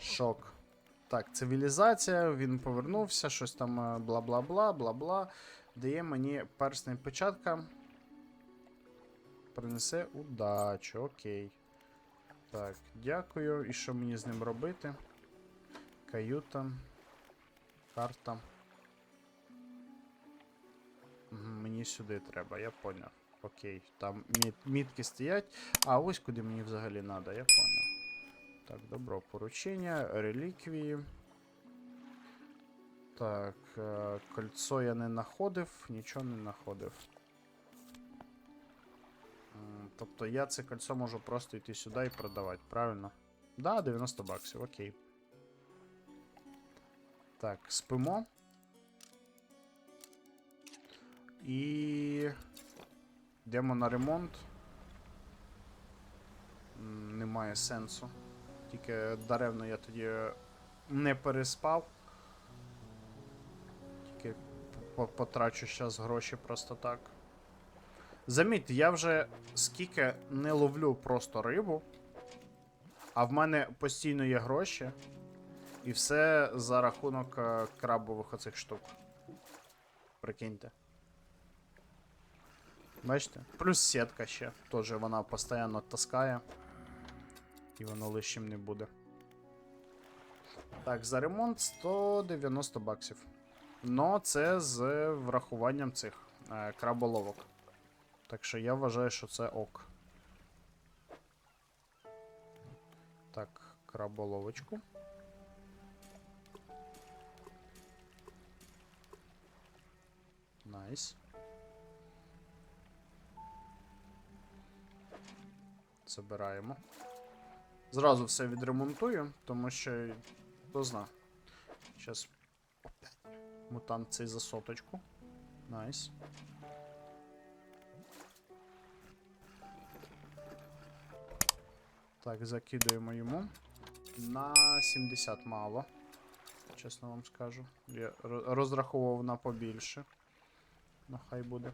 Шок. Так, цивілізація, він повернувся, щось там е, бла-бла-бла, бла-бла. Дає мені персний печатка. Принесе удачу, окей. Так, дякую. І що мені з ним робити? Каюта. Карта. Мені сюди треба, я поняв. Окей, там міт, мітки стоять. А ось куди мені взагалі треба, я поняв. Так, добро, поручення, реліквії. Так, е, кольцо я не знаходив, нічого не знаходив. Тобто я це кольцо можу просто йти сюди і продавати, правильно? Да, 90 баксів, окей. Так, спимо. І. Йдемо на ремонт. Немає сенсу. Тільки даремно я тоді не переспав. Тільки потрачу зараз гроші просто так. Заміть, я вже скільки не ловлю просто рибу, а в мене постійно є гроші. І все за рахунок е, крабових оцих штук. Прикиньте. Бачите? Плюс сітка ще. Теж вона постійно таскає. І воно лишнім не буде. Так, за ремонт 190 баксів. Но це з врахуванням цих е, краболовок. Так що я вважаю, що це ок. Так, краболовочку. Найс. Забираємо. Зразу все відремонтую, тому що хто зна. Зараз мутант цей за соточку. Найс. Так, закидуємо йому. На 70 мало. Чесно вам скажу. Я розраховував на побільше. Ну, хай буде.